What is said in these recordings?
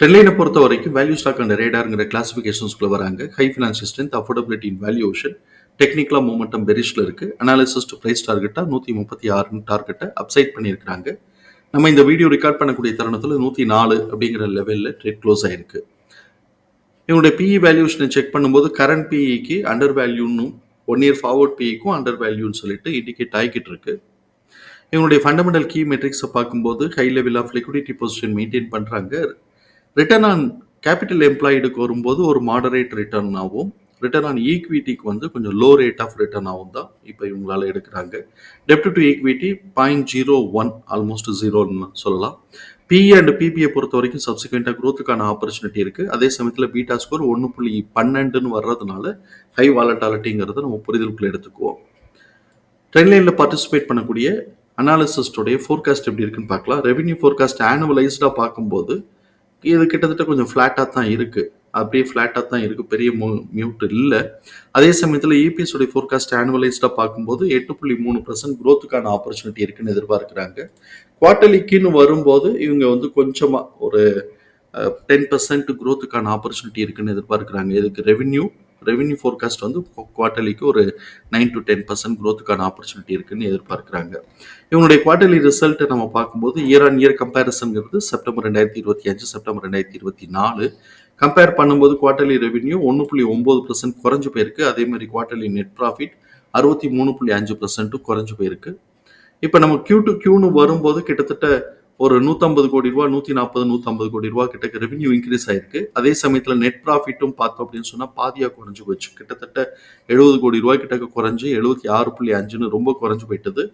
ட்ரெண்ட்லைனை பொறுத்த வரைக்கும் value stock and ரேடாருங்கிற கிளாசிஃபிகேஷன்ஸ்குள்ள வராங்க. High financial strength affordability in valuation டெக்னிக்கலாக மூமெண்டம் பெரிஷில் இருக்குது அனாலிசிஸ் டு ப்ரைஸ் டார்கெட்டாக நூற்றி முப்பத்தி ஆறுன்னு டார்கெட்டை அப்சைட் பண்ணியிருக்கிறாங்க. நம்ம இந்த வீடியோ ரெக்கார்ட் பண்ணக்கூடிய தருணத்தில் நூற்றி நாலு அப்படிங்கிற லெவலில் ட்ரேட் க்ளோஸ் ஆயிருக்கு. இவங்களுடைய பிஇ வேல்யூஷனை செக் பண்ணும்போது கரண்ட் பிஇக்கு அண்டர் வேல்யூன்னு ஒன் இயர் ஃபார்வர்ட் பிஇக்கும் அண்டர் வேல்யூன்னு சொல்லிட்டு இண்டிகேட் ஆகிக்கிட்டு இருக்கு. இவங்களுடைய ஃபண்டமெண்டல் கீ மெட்ரிக்ஸை பார்க்கும்போது high level of liquidity position maintain பண்ணுறாங்க ரிட்டர்ன் ஆன் கேபிட்டல் எம்ப்ளாய்டுக்கு வரும்போது ஒரு மாடரேட் ரிட்டர்ன் ஆகும். ரிட்டர்ன் ஆன் ஈக்விட்டிக்கு வந்து கொஞ்சம் லோ ரேட் ஆஃப் ரிட்டர்ன் ஆகும் தான் இப்போ இவங்களால எடுக்கிறாங்க. டெப்ட் to equity point zero one almost ஜீரோன்னு சொல்லலாம். பி அண்ட் பிபியை பொறுத்த வரைக்கும் சப்சிக்வெண்ட்டாக க்ரோத்துக்கான ஆப்பர்ச்சுனிட்டி இருக்குது அதே சமயத்தில் பீட்டா ஸ்கோர் ஒன்று புள்ளி பன்னெண்டுன்னு வர்றதுனால ஹை வாலட்டாலிட்டிங்கிறத நம்ம புரிதலுக்குள்ள எடுத்துக்குவோம். ட்ரெண்ட் லைனில் பார்ட்டிசிபேட் பண்ணக்கூடிய அனாலிசிஸ்டோடைய ஃபோர்காஸ்ட் எப்படி இருக்குன்னு பார்க்கலாம். ரெவென்யூ ஃபோர்காஸ்ட் ஆனுவலைஸ்டாக பார்க்கும்போது இது கிட்டத்தட்ட கொஞ்சம் ஃப்ளாட்டாக தான் இருக்குது அப்படியே ஃப்ளாட்டாக தான் இருக்குது பெரிய மூ மியூட் இல்லை. அதே சமயத்தில் இபிஎஸ் உடைய ஃபோர்காஸ்ட் ஆனுவலைஸ்டாக பார்க்கும்போது எட்டு புள்ளி மூணு பர்சன்ட் க்ரோத்துக்கான ஆப்பர்ச்சுனிட்டி இருக்குன்னு எதிர்பார்க்குறாங்க. குவார்டர்லிக்குன்னு வரும்போது இவங்க வந்து கொஞ்சமாக ஒரு டென் பர்சன்ட் க்ரோத்துக்கான ஆப்பர்ச்சுனிட்டி இருக்குன்னு எதிர்பார்க்குறாங்க. இதுக்கு ரெவென்யூ ரெவென்யூ ஃபோர்காஸ்ட் வந்து குவார்ட்டர்லிக்கு ஒரு நைன் டு டென் பர்சன்ட் க்ரோத்துக்கான ஆப்பர்ச்சுனிட்டி இருக்குன்னு எதிர்பார்க்குறாங்க. இவனுடைய குவார்ட்டர்லி ரிசல்ட்டை நம்ம பார்க்கும்போது இயர் ஆன் இயர் கம்பேரிசன்ங்கிறது செப்டம்பர் ரெண்டாயிரத்தி இருபத்தி அஞ்சு செப்டம்பர் ரெண்டாயிரத்தி இருபத்தி நாலு. கம்பேர் பண்ணும்போது குவார்ட்டர்லி ரெவென்யூ ஒன்று புள்ளி ஒம்பது பர்சன்ட் குறைஞ்சு போயிருக்கு. அதே மாதிரி குவார்ட்டர்லி நெட் ப்ராஃபிட் அறுபத்தி மூணு புள்ளி அஞ்சு பர்சன்ட்டும் குறைஞ்சு போயிருக்கு. இப்போ நம்ம கியூ டு கியூன்னு வரும்போது கிட்டத்தட்ட ஒரு நூற்றம்பது கோடி ரூபா நூற்றி நாற்பது நூற்றம்பது கோடி ரூபா கிட்ட ரெவென்யூ இன்க்ரீஸ் ஆயிருக்கு. அதே சமயத்தில் நெட் ப்ராஃபிட்டும் பார்த்தோம் அப்படின்னு சொன்னால் பாதியாக குறைஞ்சு போச்சு. கிட்டத்தட்ட எழுபது கோடி ரூபாய் கிட்ட குறைஞ்சு எழுபத்தி ஆறு புள்ளி அஞ்சுன்னு ரொம்ப குறைஞ்சு போயிட்டது.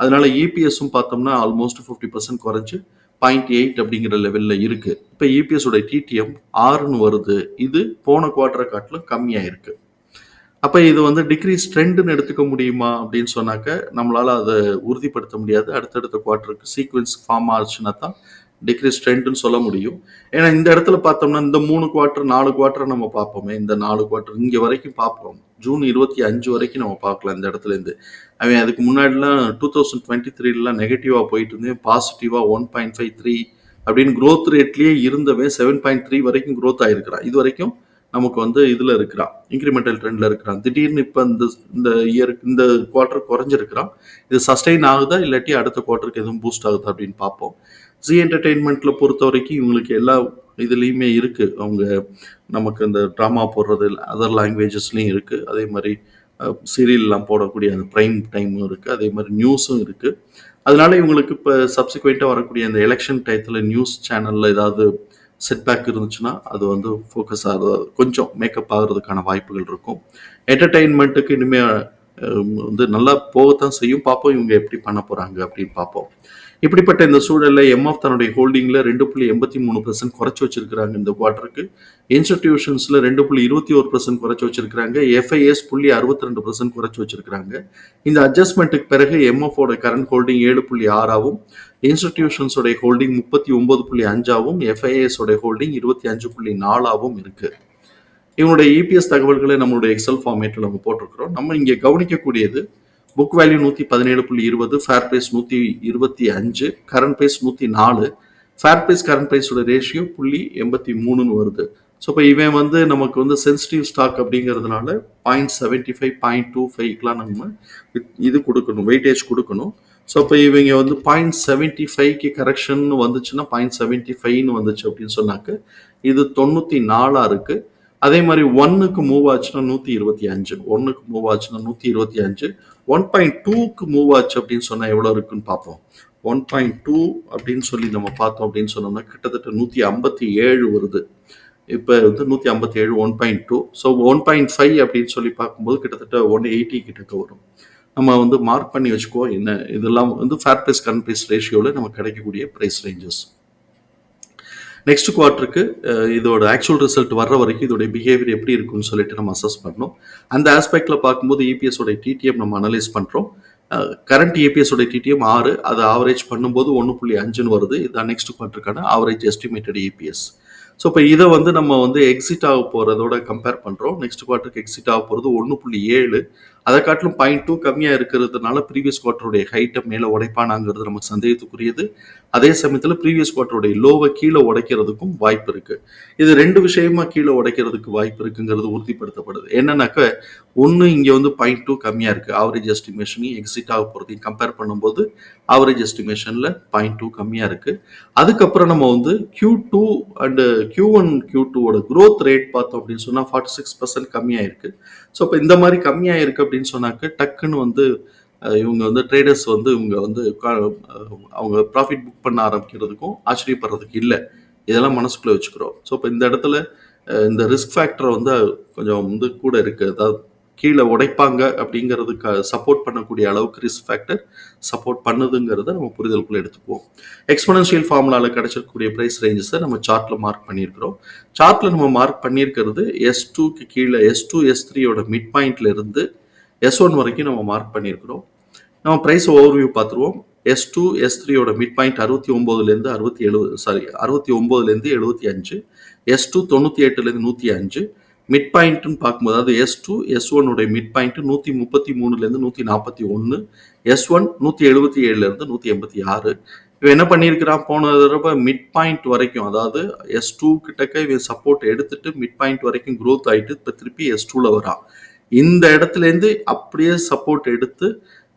அதனால இபிஎஸும் பார்த்தோம்னா ஆல்மோஸ்ட் ஃபிஃப்டி பர்சன்ட் குறைஞ்சு பாயிண்ட் எயிட் அப்படிங்கிற லெவலில் இருக்குது இப்போ இபிஎஸோட டிடிஎம் ஆறுன்னு வருது. இது போன குவார்டரை காட்டிலும் கம்மியாக இருக்குது அப்போ இது வந்து டிக்ரீஸ் ட்ரெண்டுன்னு எடுத்துக்க முடியுமா அப்படின்னு சொன்னாக்க நம்மளால் அதை உறுதிப்படுத்த முடியாது. அடுத்தடுத்த குவார்ட்டருக்கு சீக்வன்ஸ் ஃபார்ம் ஆச்சுன்னா தான் டிக்ரீஸ் ட்ரெண்டுன்னு சொல்ல முடியும். ஏன்னா இந்த இடத்துல பார்த்தோம்னா இந்த மூணு குவார்ட்டர் நாலு குவார்ட்டர் நம்ம பார்ப்போமே. இந்த நாலு குவார்ட்டர் இங்கே வரைக்கும் பார்ப்போம். ஜூன் இருபத்தி அஞ்சு வரைக்கும் நம்ம பார்க்கலாம் இந்த இடத்துல இருந்து. அவன் அதுக்கு முன்னாடிலாம் டூ தௌசண்ட் டுவெண்ட்டி த்ரீலாம் நெகட்டிவாக போயிட்டு இருந்தேன். பாசிட்டிவாக ஒன் பாயிண்ட் ஃபைவ் த்ரீ அப்படின்னு க்ரோத் ரேட்லேயே இருந்தவன் செவன் பாயிண்ட் த்ரீ வரைக்கும் க்ரோத் ஆயிருக்கிறான். இது வரைக்கும் நமக்கு வந்து இதில் இருக்கிறான் இன்க்ரிமெண்டல் ட்ரெண்டில் இருக்கிறான். திடீர்னு இப்போ இந்த இந்த இயர் இந்த குவார்ட்டர் குறைஞ்சிருக்கிறான். இது சஸ்டெயின் ஆகுதா இல்லாட்டி அடுத்த குவார்ட்டருக்கு எதுவும் பூஸ்ட் ஆகுதா அப்படின்னு பார்ப்போம். ஜி என்டர்டெயின்மெண்ட்ல பொறுத்த வரைக்கும் இவங்களுக்கு எல்லா இதுலேயுமே இருக்குது அவங்க நமக்கு இந்த ட்ராமா போடுறது அதர் லாங்குவேஜஸ்லேயும் இருக்குது அதே மாதிரி சீரியல்லாம் போடக்கூடிய அந்த ப்ரைம் டைமும் இருக்குது அதே மாதிரி நியூஸும் இருக்குது அதனால இவங்களுக்கு இப்போ சப்சிக்வெண்ட்டாக வரக்கூடிய அந்த எலெக்ஷன் டயத்தில் நியூஸ் சேனலில் ஏதாவது செட்பேக் இருந்துச்சுன்னா அது வந்து ஃபோக்கஸ் ஆகிறது கொஞ்சம் மேக்கப் ஆகிறதுக்கான வாய்ப்புகள் இருக்கும். என்டர்டெயின்மெண்ட்டுக்கு இனிமேல் வந்து நல்லா போகத்தான் செய்யும். பார்ப்போம் இவங்க எப்படி பண்ண போகிறாங்க அப்படின்னு பார்ப்போம். இப்படிப்பட்ட இந்த சூழலில் எம்எஃப் தன்னுடைய ஹோல்டிங்கில் ரெண்டு புள்ளி எண்பத்தி மூணு பர்சன்ட் குறைச்சி வச்சிருக்கிறாங்க இந்த குவார்ட்டருக்கு இன்ஸ்டிடியூஷன்ஸில் ரெண்டு புள்ளி இருபத்தி ஒரு பர்சன்ட் குறைச்சி வச்சிருக்கிறாங்க. எஃப்ஐஎஸ் புள்ளி அறுபத்தி ரெண்டு பர்சன்ட் குறைச்சி வச்சிருக்கிறாங்க. இந்த அட்ஜஸ்ட்மெண்ட்டுக்கு பிறகு எம்எஃபோட கரண்ட் ஹோல்டிங் ஏழு புள்ளி ஆறாவும் இன்ஸ்டிடியூஷன்ஸோடைய ஹோல்டிங் முப்பத்தி ஒன்பது புள்ளி அஞ்சாவும் எஃப்ஐஎஸ் உடைய ஹோல்டிங் இருபத்தி அஞ்சு புள்ளி நாலாவும் இருக்குது இவனுடைய இபிஎஸ் தகவல்களை நம்மளுடைய எக்ஸல் ஃபார்மேட்டில் நம்ம போட்டிருக்கிறோம். நம்ம இங்கே கவனிக்கக்கூடியது புக் வேல்யூ நூற்றி பதினேழு புள்ளி இருபது ஃபேர் பிரைஸ் நூற்றி இருபத்தி அஞ்சு கரண்ட் ப்ரைஸ் நூற்றி நாலு ஃபேர் ப்ரைஸ் கரண்ட் ப்ரைஸோட ரேஷியோ புள்ளி எண்பத்தி மூணுன்னு வருது. ஸோ இப்போ இவன் வந்து நமக்கு வந்து சென்சிட்டிவ் ஸ்டாக் அப்படிங்கிறதுனால point seventy five point two ஃபைவ்க்கெலாம் நம்ம இது கொடுக்கணும் வெயிட்டேஜ் கொடுக்கணும். ஸோ இப்போ இவங்க வந்து பாயிண்ட் செவன்ட்டி ஃபைவ்க்கு கரெக்ஷன் வந்துச்சுன்னா பாயிண்ட் செவன்ட்டி ஃபைவ்னு வந்துச்சு அப்படின்னு சொன்னாக்க இது தொண்ணூற்றி நாலாக இருக்குது அதே மாதிரி ஒன்னுக்கு மூவ் ஆச்சுன்னா நூற்றி இருபத்தி அஞ்சு ஒன்னுக்கு மூவ் ஆச்சுன்னா நூற்றி இருபத்தி அஞ்சு ஒன் பாயிண்ட் டூக்கு மூவ் ஆச்சு அப்படின்னு சொன்னால் எவ்வளோ இருக்குன்னு பார்ப்போம். ஒன் பாயிண்ட் டூ அப்படின்னு சொல்லி நம்ம பார்த்தோம் அப்படின்னு சொன்னோம்னா கிட்டத்தட்ட நூற்றி ஐம்பத்தி ஏழு வருது. இப்போ வந்து நூற்றி ஐம்பத்தி ஏழு one point two so one point five அப்படின்னு சொல்லி பார்க்கும்போது கிட்டத்தட்ட ஒன் எயிட்டி கிட்டக்க வரும். நம்ம வந்து மார்க் பண்ணி வச்சுக்குவோம். என்ன? இதெல்லாம் வந்து ஃபேர் ப்ரைஸ் கரண்ட் ப்ரைஸ் ரேஷியோவில் நம்ம கிடைக்கக்கூடிய ப்ரைஸ் ரேஞ்சஸ் நெக்ஸ்ட் குவார்ட்டருக்கு இதோட ஆக்சுவல் ரிசல்ட் வர்ற வரைக்கும் இதோட பிஹேவியர் எப்படி இருக்கும்னு சொல்லிட்டு நம்ம அசஸ் பண்ணோம் அந்த ஆஸ்பெக்டில் பார்க்கும்போது EPS டிடிஎம் நம்ம அனலைஸ் பண்ணுறோம் கரண்ட் EPS டிடிஎம் ஆறு அதை ஆவரேஜ் பண்ணும்போது ஒன்று புள்ளி அஞ்சுன்னு வருது. இதுதான் நெக்ஸ்ட் குவார்ட்டருக்கான ஆவரேஜ் எஸ்டிமேட்டட் இபிஎஸ் ஸோ இப்போ இதை வந்து நம்ம வந்து எக்ஸிட் ஆக போகிறதோட கம்பேர் பண்ணுறோம் நெக்ஸ்ட் குவார்ட்டருக்கு எக்ஸிட் ஆக போகிறது ஒன்று புள்ளி ஏழு அதை காட்டிலும் பாயிண்ட் டூ கம்மியாக இருக்கிறதுனால ப்ரீவியஸ் குவார்ட்டருடைய ஹைட்டை மேலே உடைப்பானாங்கிறது நமக்கு சந்தேகத்துக்குரியது. அதே சமயத்தில் ப்ரீவியஸ் குவார்ட்டருடைய லோவை கீழே உடைக்கிறதுக்கும் வாய்ப்பு இருக்குது இது ரெண்டு விஷயமா கீழே உடைக்கிறதுக்கு வாய்ப்பு இருக்குங்கிறது உறுதிப்படுத்தப்படுது. என்னன்னாக்க ஒன்று இங்கே வந்து பாயிண்ட் டூ கம்மியாக இருக்குது ஆவரேஜ் எஸ்டிமேஷனையும் எக்ஸிட் ஆக போகிறதையும் கம்பேர் பண்ணும்போது ஆவரேஜ் எஸ்டிமேஷனில் பாயிண்ட் டூ கம்மியாக இருக்குது அதுக்கப்புறம் நம்ம வந்து Q two and Q one Q டூவோட க்ரோத் ரேட் பார்த்தோம் அப்படின்னு சொன்னால் ஃபார்ட்டி சிக்ஸ் பர்சன்ட் கம்மியாக இருக்குது ஸோ இப்போ இந்த மாதிரி கம்மியாக இருக்குது அப்படின்னு சொன்னாக்க டக்குன்னு வந்து இவங்க வந்து ட்ரேடர்ஸ் வந்து இவங்க வந்து அவங்க ப்ராஃபிட் புக் பண்ண ஆரம்பிக்கிறதுக்கும் ஆச்சரியப்படுறதுக்கு இல்லை. இதெல்லாம் மனசுக்குள்ளே வச்சுக்கிறோம். ஸோ இப்போ இந்த இடத்துல இந்த ரிஸ்க் ஃபேக்டரை வந்து கொஞ்சம் வந்து கூட இருக்குது அதாவது கீழே உடைப்பாங்க அப்படிங்கிறதுக்கு சப்போர்ட் பண்ணக்கூடிய அளவுக்கு ரிஸ்க் ஃபேக்டர் சப்போர்ட் பண்ணுதுங்கிறத நம்ம புரிதலுக்குள்ள எடுத்துக்குவோம். எக்ஸ்பனன்ஷியல் ஃபார்முலாவில் கிடைச்சிருக்கக்கூடிய ப்ரைஸ் ரேஞ்சஸை நம்ம சார்ட்டில் மார்க் பண்ணியிருக்கிறோம். சார்ட்டில் நம்ம மார்க் பண்ணியிருக்கிறது எஸ் டூக்கு கீழே எஸ் டூ எஸ் த்ரீயோட மிட் பாயிண்ட்ல இருந்து எஸ் ஒன் வரைக்கும் நம்ம மார்க் பண்ணியிருக்கிறோம். நம்ம ப்ரைஸ் ஓவர்வியூ பார்த்துருவோம். எஸ் டூ எஸ் த்ரீயோட மிட் பாயிண்ட் அறுபத்தி ஒம்போதுலேருந்து அறுபத்தி எழுபது சாரி அறுபத்தி ஒம்போதுலேருந்து எழுபத்தி அஞ்சு எஸ் டூ தொண்ணூற்றி எட்டுலேருந்து நூற்றி அஞ்சு மிட் பாயிண்ட்னு பார்க்கும்போது அதாவது எஸ் டூ எஸ் ஒன்னுடைய மிட் பாயிண்ட்டு நூற்றி முப்பத்தி மூணுலேருந்து நூற்றி நாற்பத்தி ஒன்று எஸ் ஒன் நூற்றி எழுபத்தி ஏழுலேருந்து நூற்றி எண்பத்தி ஆறு. இவன் என்ன பண்ணியிருக்கிறான்? போன தடவை மிட் பாயிண்ட் வரைக்கும் அதாவது எஸ் டூ கிட்டக்க இவன் சப்போர்ட் எடுத்துட்டு மிட் பாயிண்ட் வரைக்கும் க்ரோத் ஆகிட்டு இப்போ திருப்பி எஸ் டூவில் வரான். இந்த இடத்துலேருந்து அப்படியே சப்போர்ட் எடுத்து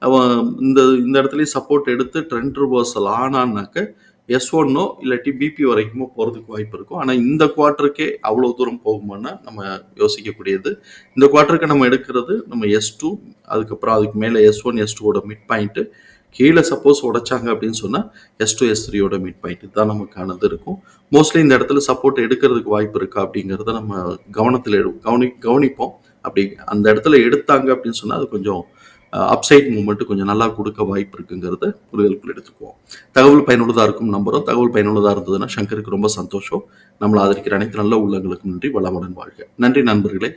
அவன் இந்த இந்த இடத்துலையும் சப்போர்ட் எடுத்து ட்ரெண்ட் ரிவர்சல் ஆனான்னாக்க எஸ் ஒன்னோ இல்லாட்டி பிபி வரைக்குமோ போகிறதுக்கு வாய்ப்பு இருக்கும். ஆனால் இந்த குவார்ட்டருக்கே அவ்வளோ தூரம் போகுமானா நம்ம யோசிக்கக்கூடியது. இந்த குவார்ட்டருக்கு நம்ம எடுக்கிறது நம்ம எஸ் டூ அதுக்கப்புறம் அதுக்கு மேலே எஸ் ஒன் எஸ் டூவோட மிட் பாயிண்ட்டு கீழே சப்போஸ் உடைச்சாங்க அப்படின்னு சொன்னால் எஸ் டூ எஸ் த்ரீயோட மிட் பாயிண்ட் தான் நமக்கானது இருக்கும். மோஸ்ட்லி இந்த இடத்துல சப்போர்ட் எடுக்கிறதுக்கு வாய்ப்பு இருக்கா அப்படிங்கிறத நம்ம கவனத்தில் எடு கவனி கவனிப்போம். அப்படி அந்த இடத்துல எடுத்தாங்க அப்படின்னு சொன்னால் அது கொஞ்சம் அப்சைட் மூமெண்ட்டு கொஞ்சம் நல்லா கொடுக்க வாய்ப்பு இருக்குங்கிறத புரிதலுக்குள் எடுத்துக்குவோம். தகவல் பயனுள்ளதாக இருக்கும் நம்பரும் தகவல் பயனுள்ளதாக இருந்ததுன்னா சங்கருக்கு ரொம்ப சந்தோஷம். நம்மளை ஆதரிக்கிற அனைத்து நல்ல உள்ளங்களுக்கும் நன்றி. வளமுடன் வாழ்க. நன்றி நண்பர்களே.